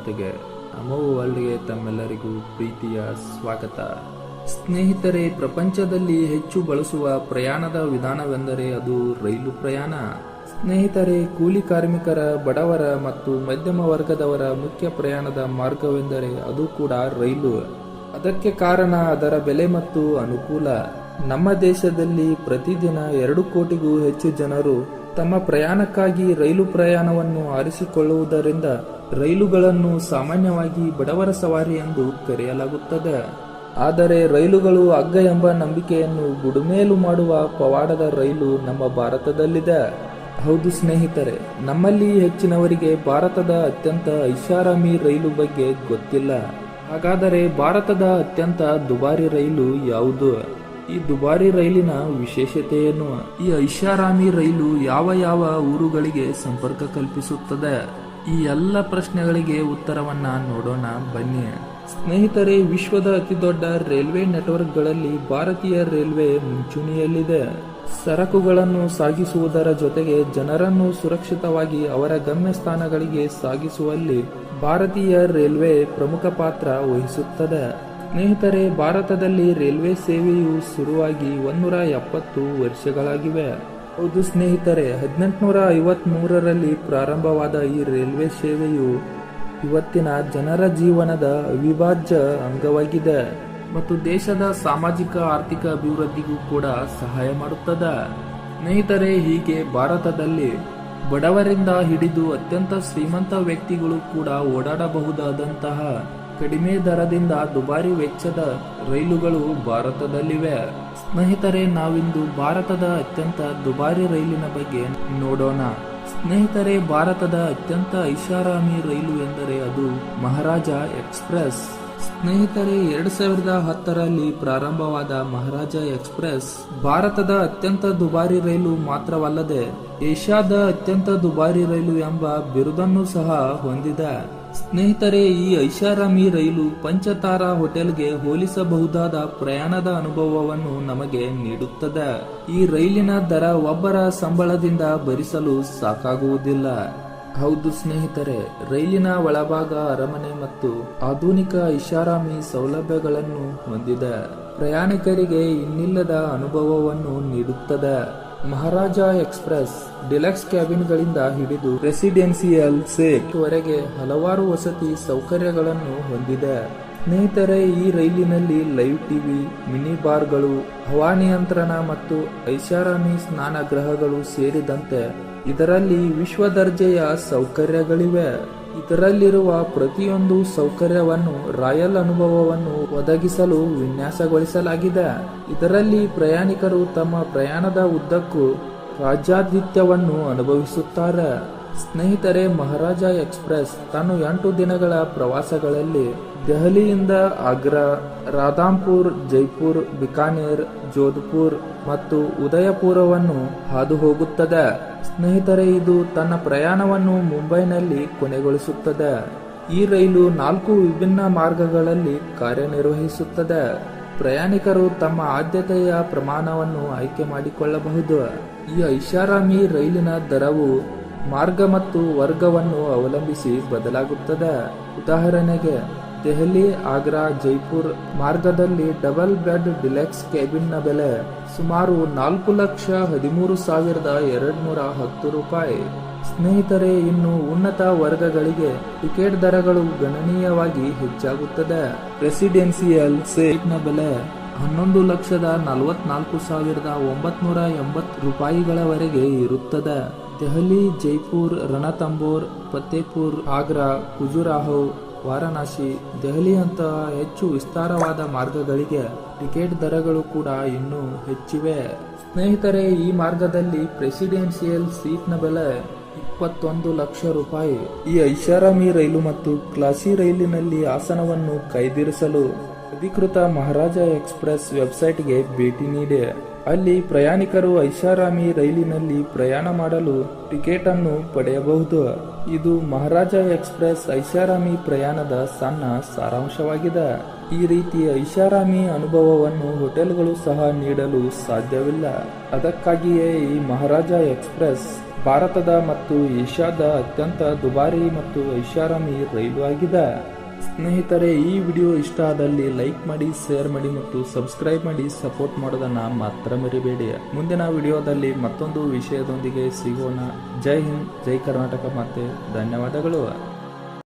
ಜನತೆಗೆ ಅಮೋ ವರ್ಲ್ಡ್ಗೆ ತಮ್ಮೆಲ್ಲರಿಗೂ ಪ್ರೀತಿಯ ಸ್ವಾಗತ. ಸ್ನೇಹಿತರೆ, ಪ್ರಪಂಚದಲ್ಲಿ ಹೆಚ್ಚು ಬಳಸುವ ಪ್ರಯಾಣದ ವಿಧಾನವೆಂದರೆ ಅದು ರೈಲು ಪ್ರಯಾಣ. ಸ್ನೇಹಿತರೆ, ಕೂಲಿ ಕಾರ್ಮಿಕರ, ಬಡವರ ಮತ್ತು ಮಧ್ಯಮ ವರ್ಗದವರ ಮುಖ್ಯ ಪ್ರಯಾಣದ ಮಾರ್ಗವೆಂದರೆ ಅದು ಕೂಡ ರೈಲು. ಅದಕ್ಕೆ ಕಾರಣ ಅದರ ಬೆಲೆ ಮತ್ತು ಅನುಕೂಲ. ನಮ್ಮ ದೇಶದಲ್ಲಿ ಪ್ರತಿದಿನ ಎರಡು ಕೋಟಿಗೂ ಹೆಚ್ಚು ಜನರು ತಮ್ಮ ಪ್ರಯಾಣಕ್ಕಾಗಿ ರೈಲು ಪ್ರಯಾಣವನ್ನು ಆರಿಸಿಕೊಳ್ಳುವುದರಿಂದ ರೈಲುಗಳನ್ನು ಸಾಮಾನ್ಯವಾಗಿ ಬಡವರ ಸವಾರಿ ಎಂದು ಕರೆಯಲಾಗುತ್ತದೆ. ಆದರೆ ರೈಲುಗಳು ಅಗ್ಗ ಎಂಬ ನಂಬಿಕೆಯನ್ನು ಗುಡುಮೇಲು ಮಾಡುವ ಪವಾಡದ ರೈಲು ನಮ್ಮ ಭಾರತದಲ್ಲಿದೆ. ಹೌದು ಸ್ನೇಹಿತರೆ, ನಮ್ಮಲ್ಲಿ ಹೆಚ್ಚಿನವರಿಗೆ ಭಾರತದ ಅತ್ಯಂತ ಐಷಾರಾಮಿ ರೈಲು ಬಗ್ಗೆ ಗೊತ್ತಿಲ್ಲ. ಹಾಗಾದರೆ ಭಾರತದ ಅತ್ಯಂತ ದುಬಾರಿ ರೈಲು ಯಾವುದು? ಈ ದುಬಾರಿ ರೈಲಿನ ವಿಶೇಷತೆ ಏನು? ಈ ಐಷಾರಾಮಿ ರೈಲು ಯಾವ ಯಾವ ಊರುಗಳಿಗೆ ಸಂಪರ್ಕ ಕಲ್ಪಿಸುತ್ತದೆ? ಈ ಎಲ್ಲ ಪ್ರಶ್ನೆಗಳಿಗೆ ಉತ್ತರವನ್ನ ನೋಡೋಣ, ಬನ್ನಿ. ಸ್ನೇಹಿತರೆ, ವಿಶ್ವದ ಅತಿದೊಡ್ಡ ರೈಲ್ವೆ ನೆಟ್ವರ್ಕ್ಗಳಲ್ಲಿ ಭಾರತೀಯ ರೈಲ್ವೆ ಮುಂಚೂಣಿಯಲ್ಲಿದೆ. ಸರಕುಗಳನ್ನು ಸಾಗಿಸುವುದರ ಜೊತೆಗೆ ಜನರನ್ನು ಸುರಕ್ಷಿತವಾಗಿ ಅವರ ಗಮ್ಯಸ್ಥಾನಗಳಿಗೆ ಸಾಗಿಸುವಲ್ಲಿ ಭಾರತೀಯ ರೈಲ್ವೆ ಪ್ರಮುಖ ಪಾತ್ರ ವಹಿಸುತ್ತದೆ. ಸ್ನೇಹಿತರೆ, ಭಾರತದಲ್ಲಿ ರೈಲ್ವೆ ಸೇವೆಯು ಶುರುವಾಗಿ ಒಂದೂರ ಎಪ್ಪತ್ತು ವರ್ಷಗಳಾಗಿವೆ. ಹೌದು ಸ್ನೇಹಿತರೆ ಹದಿನೆಂಟುನೂರ ಐವತ್ತ್ ಮೂರರಲ್ಲಿ ಪ್ರಾರಂಭವಾದ ಈ ರೈಲ್ವೆ ಸೇವೆಯು ಇವತ್ತಿನ ಜನರ ಜೀವನದ ಅವಿಭಾಜ್ಯ ಅಂಗವಾಗಿದೆ ಮತ್ತು ದೇಶದ ಸಾಮಾಜಿಕ, ಆರ್ಥಿಕ ಅಭಿವೃದ್ಧಿಗೂ ಕೂಡ ಸಹಾಯ ಮಾಡುತ್ತದೆ. ಸ್ನೇಹಿತರೆ, ಹೀಗೆ ಭಾರತದಲ್ಲಿ ಬಡವರಿಂದ ಹಿಡಿದು ಅತ್ಯಂತ ಶ್ರೀಮಂತ ವ್ಯಕ್ತಿಗಳು ಕೂಡ ಓಡಾಡಬಹುದಾದಂತಹ ಕಡಿಮೆ ದರದಿಂದ ದುಬಾರಿ ವೆಚ್ಚದ ರೈಲುಗಳು ಭಾರತದಲ್ಲಿವೆ. ಸ್ನೇಹಿತರೆ, ನಾವಿಂದು ಭಾರತದ ಅತ್ಯಂತ ದುಬಾರಿ ರೈಲಿನ ಬಗ್ಗೆ ನೋಡೋಣ. ಸ್ನೇಹಿತರೆ, ಭಾರತದ ಅತ್ಯಂತ ಐಷಾರಾಮಿ ರೈಲು ಎಂದರೆ ಅದು ಮಹಾರಾಜ ಎಕ್ಸ್ಪ್ರೆಸ್. ಸ್ನೇಹಿತರೆ, ಎರಡ್ ಸಾವಿರದ ಹತ್ತರಲ್ಲಿ ಪ್ರಾರಂಭವಾದ ಮಹಾರಾಜ ಎಕ್ಸ್ಪ್ರೆಸ್ ಭಾರತದ ಅತ್ಯಂತ ದುಬಾರಿ ರೈಲು ಮಾತ್ರವಲ್ಲದೆ ಏಷ್ಯಾದ ಅತ್ಯಂತ ದುಬಾರಿ ರೈಲು ಎಂಬ ಬಿರುದನ್ನು ಸಹ ಹೊಂದಿದೆ. ಸ್ನೇಹಿತರೆ, ಈ ಐಷಾರಾಮಿ ರೈಲು ಪಂಚತಾರಾ ಹೋಟೆಲ್ಗೆ ಹೋಲಿಸಬಹುದಾದ ಪ್ರಯಾಣದ ಅನುಭವವನ್ನು ನಮಗೆ ನೀಡುತ್ತದೆ. ಈ ರೈಲಿನ ದರ ಒಬ್ಬರ ಸಂಬಳದಿಂದ ಭರಿಸಲು ಸಾಕಾಗುವುದಿಲ್ಲ. ಹೌದು ಸ್ನೇಹಿತರೆ, ರೈಲಿನ ಒಳಭಾಗ ಅರಮನೆ ಮತ್ತು ಆಧುನಿಕ ಐಷಾರಾಮಿ ಸೌಲಭ್ಯಗಳನ್ನು ಹೊಂದಿದೆ. ಪ್ರಯಾಣಿಕರಿಗೆ ಇನ್ನಿಲ್ಲದ ಅನುಭವವನ್ನು ನೀಡುತ್ತದೆ. ಮಹಾರಾಜ ಎಕ್ಸ್ಪ್ರೆಸ್ ಡಿಲಕ್ಸ್ ಕ್ಯಾಬಿನ್ಗಳಿಂದ ಹಿಡಿದು ರೆಸಿಡೆನ್ಸಿಯಲ್ ಸೇಟ್ ವರೆಗೆ ಹಲವಾರು ವಸತಿ ಸೌಕರ್ಯಗಳನ್ನು ಹೊಂದಿದೆ. ಸ್ನೇಹಿತರೆ, ಈ ರೈಲಿನಲ್ಲಿ ಲೈವ್ ಟಿವಿ, ಮಿನಿ ಬಾರ್ಗಳು ಹವಾನಿಯಂತ್ರಣ ಮತ್ತು ಐಷಾರಾಮಿ ಸ್ನಾನಗೃಹಗಳು ಸೇರಿದಂತೆ ಇದರಲ್ಲಿ ವಿಶ್ವ ದರ್ಜೆಯ ಸೌಕರ್ಯಗಳಿವೆ. ಇದರಲ್ಲಿರುವ ಪ್ರತಿಯೊಂದು ಸೌಕರ್ಯವನ್ನು ರಾಯಲ್ ಅನುಭವವನ್ನು ಒದಗಿಸಲು ವಿನ್ಯಾಸಗೊಳಿಸಲಾಗಿದೆ. ಇದರಲ್ಲಿ ಪ್ರಯಾಣಿಕರು ತಮ್ಮ ಪ್ರಯಾಣದ ಉದ್ದಕ್ಕೂ ರಾಜ್ಯಾದಿತ್ಯವನ್ನು ಅನುಭವಿಸುತ್ತಾರೆ. ಸ್ನೇಹಿತರೆ, ಮಹಾರಾಜ ಎಕ್ಸ್ಪ್ರೆಸ್ ತಾನು ಎಂಟು ದಿನಗಳ ಪ್ರವಾಸಗಳಲ್ಲಿ ದೆಹಲಿಯಿಂದ ಆಗ್ರಾ, ರಾಧಾಂಪುರ್, ಜೈಪುರ್, ಬಿಕಾನೇರ್, ಜೋಧ್ಪುರ್ ಮತ್ತು ಉದಯಪುರವನ್ನು ಹಾದು ಹೋಗುತ್ತದೆ ಸ್ನೇಹಿತರೆ, ಇದು ತನ್ನ ಪ್ರಯಾಣವನ್ನು ಮುಂಬೈನಲ್ಲಿ ಕೊನೆಗೊಳಿಸುತ್ತದೆ. ಈ ರೈಲು ನಾಲ್ಕು ವಿಭಿನ್ನ ಮಾರ್ಗಗಳಲ್ಲಿ ಕಾರ್ಯನಿರ್ವಹಿಸುತ್ತದೆ. ಪ್ರಯಾಣಿಕರು ತಮ್ಮ ಆದ್ಯತೆಯ ಪ್ರಮಾಣವನ್ನು ಆಯ್ಕೆ ಮಾಡಿಕೊಳ್ಳಬಹುದು. ಈ ಐಷಾರಾಮಿ ರೈಲಿನ ದರವು ಮಾರ್ಗ ಮತ್ತು ವರ್ಗವನ್ನು ಅವಲಂಬಿಸಿ ಬದಲಾಗುತ್ತದೆ. ಉದಾಹರಣೆಗೆ, ದೆಹಲಿ, ಆಗ್ರಾ, ಜೈಪುರ್ ಮಾರ್ಗದಲ್ಲಿ ಡಬಲ್ ಬೆಡ್ ಡಿಲೆಕ್ಸ್ ಕ್ಯಾಬಿನ್ನ ಬೆಲೆ ಸುಮಾರು ನಾಲ್ಕು ಲಕ್ಷ ಹದಿಮೂರು ಸಾವಿರದ ಎರಡ್ನೂರ ಹತ್ತು ರೂಪಾಯಿ. ಸ್ನೇಹಿತರೆ, ಇನ್ನು ಉನ್ನತ ವರ್ಗಗಳಿಗೆ ಟಿಕೆಟ್ ದರಗಳು ಗಣನೀಯವಾಗಿ ಹೆಚ್ಚಾಗುತ್ತದೆ. ರೆಸಿಡೆನ್ಸಿಯಲ್ ಸೇಟ್ನ ಬೆಲೆ ಹನ್ನೊಂದು ಲಕ್ಷದ ನಲವತ್ನಾಲ್ಕು ಸಾವಿರದ ಒಂಬತ್ನೂರ ಎಂಬತ್ತು ರೂಪಾಯಿಗಳವರೆಗೆ ಇರುತ್ತದೆ. ದೆಹಲಿ, ಜೈಪುರ್, ರಣತಂಬೋರ್, ಫತೇಪುರ್, ಆಗ್ರಾ ಖುಜುರಾಹೋ ವಾರಣಾಸಿ ದೆಹಲಿಯಂತಹ ಹೆಚ್ಚು ವಿಸ್ತಾರವಾದ ಮಾರ್ಗಗಳಿಗೆ ಟಿಕೆಟ್ ದರಗಳು ಕೂಡ ಇನ್ನೂ ಹೆಚ್ಚಿವೆ. ಸ್ನೇಹಿತರೆ, ಈ ಮಾರ್ಗದಲ್ಲಿ ಪ್ರೆಸಿಡೆನ್ಷಿಯಲ್ ಸೀಟ್ನ ಬೆಲೆ ಇಪ್ಪತ್ತೊಂದು ಲಕ್ಷ ರೂಪಾಯಿ. ಈ ಐಷಾರಾಮಿ ರೈಲು ಮತ್ತು ಕ್ಲಾಸಿ ರೈಲಿನಲ್ಲಿ ಆಸನವನ್ನು ಕಾಯ್ದಿರಿಸಲು ಅಧಿಕೃತ ಮಹಾರಾಜ ಎಕ್ಸ್ಪ್ರೆಸ್ ವೆಬ್ಸೈಟ್ಗೆ ಭೇಟಿ ನೀಡಿ, ಅಲ್ಲಿ ಪ್ರಯಾಣಿಕರು ಐಷಾರಾಮಿ ರೈಲಿನಲ್ಲಿ ಪ್ರಯಾಣ ಮಾಡಲು ಟಿಕೆಟ್ ಅನ್ನು ಪಡೆಯಬಹುದು. ಇದು ಮಹಾರಾಜ ಎಕ್ಸ್ಪ್ರೆಸ್ ಐಷಾರಾಮಿ ಪ್ರಯಾಣದ ಸಣ್ಣ ಸಾರಾಂಶವಾಗಿದೆ. ಈ ರೀತಿ ಐಷಾರಾಮಿ ಅನುಭವವನ್ನು ಹೋಟೆಲ್ಗಳು ಸಹ ನೀಡಲು ಸಾಧ್ಯವಿಲ್ಲ. ಅದಕ್ಕಾಗಿಯೇ ಈ ಮಹಾರಾಜ ಎಕ್ಸ್ಪ್ರೆಸ್ ಭಾರತದ ಮತ್ತು ಏಷ್ಯಾದ ಅತ್ಯಂತ ದುಬಾರಿ ಮತ್ತು ಐಷಾರಾಮಿ ರೈಲು ಆಗಿದೆ. ಸ್ನೇಹಿತರೆ, ಈ ವಿಡಿಯೋ ಇಷ್ಟ ಆದಲ್ಲಿ ಲೈಕ್ ಮಾಡಿ, ಶೇರ್ ಮಾಡಿ ಮತ್ತು ಸಬ್ಸ್ಕ್ರೈಬ್ ಮಾಡಿ ಸಪೋರ್ಟ್ ಮಾಡೋದನ್ನ ಮಾತ್ರ ಮರಿಬೇಡಿ. ಮುಂದಿನ ವಿಡಿಯೋದಲ್ಲಿ ಮತ್ತೊಂದು ವಿಷಯದೊಂದಿಗೆ ಸಿಗೋಣ. ಜೈ ಹಿಂದ್, ಜೈ ಕರ್ನಾಟಕ ಮತ್ತೆ ಧನ್ಯವಾದಗಳು.